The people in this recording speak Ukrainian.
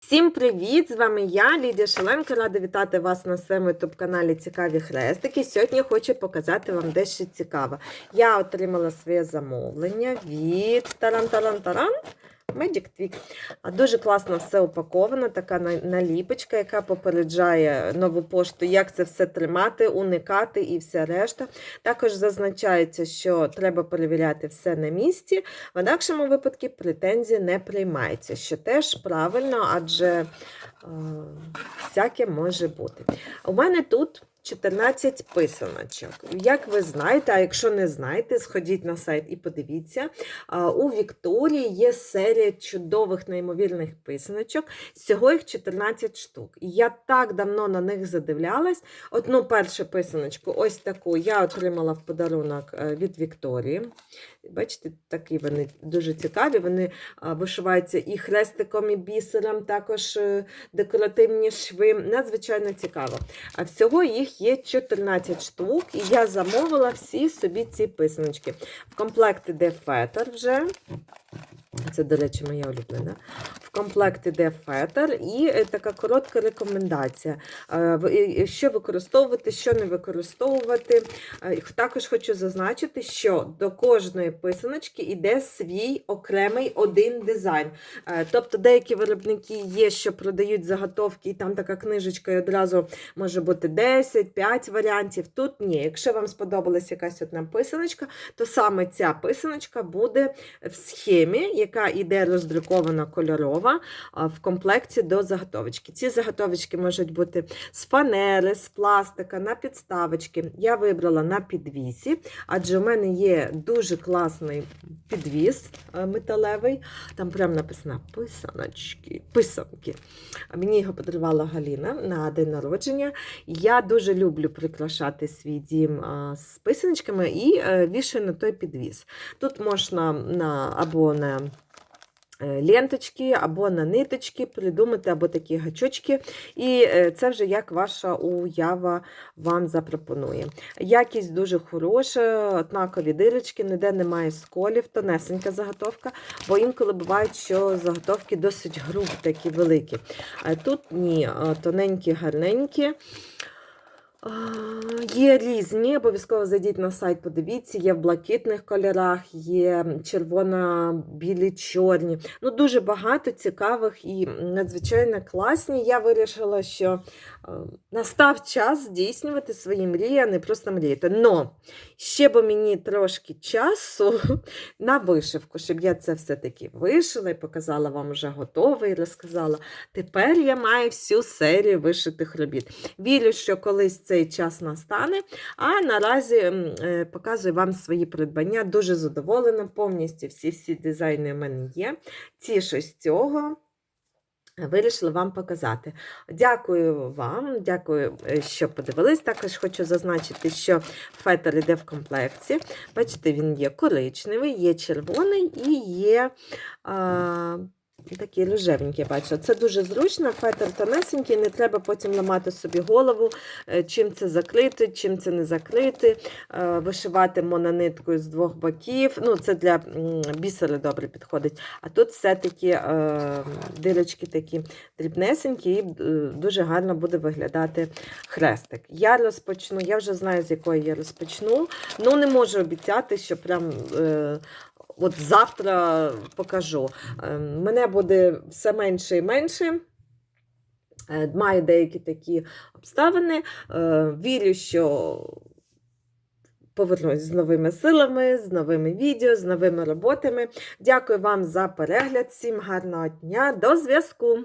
Всім привіт! З вами я, Лідія Шаленко. Рада вітати вас на своєму ютуб-каналі Цікаві хрестики. Сьогодні хочу показати вам дещо цікаве. Я отримала своє замовлення від Таран-Таран-Таран. Magic Twig. Дуже класно все упаковано, така наліпочка, яка попереджає нову пошту, як це все тримати, уникати і все решта. Також зазначається, що треба перевіряти все на місці. В інакшому випадку претензії не приймаються, що теж правильно, адже е, всяке може бути. У мене тут 14 писаночок. Як ви знаєте, а якщо не знаєте, сходіть на сайт і подивіться. У Вікторії є серія чудових, неймовірних писаночок. Всього їх 14 штук. Я так давно на них задивлялась. Одну першу писаночку, ось таку, я отримала в подарунок е, від Вікторії. Бачите, такі вони дуже цікаві. Вони вишиваються і хрестиком, і бісером, також е, декоративні шви. Надзвичайно цікаво. А всього їх є 14 штук, і я замовила всі собі ці писаночки. В комплект іде фетр вже. Це, до речі, моя улюблена. В комплект іде фетр і е, така коротка рекомендація. Е, Що використовувати, що не використовувати. Е, Також хочу зазначити, що до кожної писаночки йде свій окремий один дизайн. Тобто деякі виробники є, що продають заготовки, і там така книжечка, і одразу може бути 10, 5 варіантів. Тут ні. Якщо вам сподобалась якась одна писаночка, то саме ця писаночка буде в схемі, яка йде роздрукована кольорова а, в комплекті до заготовочки. Ці заготовочки можуть бути з фанери, з пластика, на підставочки. Я вибрала на підвісі, адже у мене є дуже класний підвіс металевий. Там прямо написано писаночки, писанки. Мені його подарувала Галіна на день народження. Я дуже люблю прикрашати свій дім з писаночками і е, вішаю на той підвіс. Тут можна на, або на ленточки, або на ниточки придумати, або такі гачочки. І е, це вже як ваша уява вам запропонує. Якість дуже хороша, однакові дирочки, ніде немає сколів, тонесенька заготовка, бо інколи бувають, що заготовки досить грубі, такі великі. Тут ні, тоненькі, гарненькі. Є різні, обов'язково зайдіть на сайт, подивіться, є в блакитних кольорах, є червоно-білі, чорні. Ну, дуже багато цікавих і надзвичайно класні. Я вирішила, що настав час здійснювати свої мрії, а не просто мріяти. Но ще б мені трошки часу на вишивку, щоб я це все-таки вишила і показала вам вже готове і розказала. Тепер я маю всю серію вишитих робіт. Вірю, що колись цей час настане, а наразі е, показую вам свої придбання. Дуже задоволена, повністю всі-всі дизайни в мене є. Тішусь цього. Вирішила вам показати. Дякую вам, дякую, е, що подивились. Також хочу зазначити, що фетер йде в комплекті. Бачите, він є коричневий, є червоний і є а, такий рожевенький. Бачу. Це дуже зручно, фетр тонесенький, не треба потім ламати собі голову, е, чим це закрити, чим це не закрити. Е, Вишивати монониткою з двох боків. Ну, це для м, бісери добре підходить. А тут все-таки е, дирочки такі дрібнесенькі, і дуже гарно буде виглядати хрестик. Я розпочну, я вже знаю, з якої я розпочну. Ну, не можу обіцяти, що прям. От завтра покажу. Е, Мене буде все менше і менше. Е, Маю деякі такі обставини. Е, Вірю, що повернусь з новими силами, з новими відео, з новими роботами. Дякую вам за перегляд. Всім гарного дня. До зв'язку!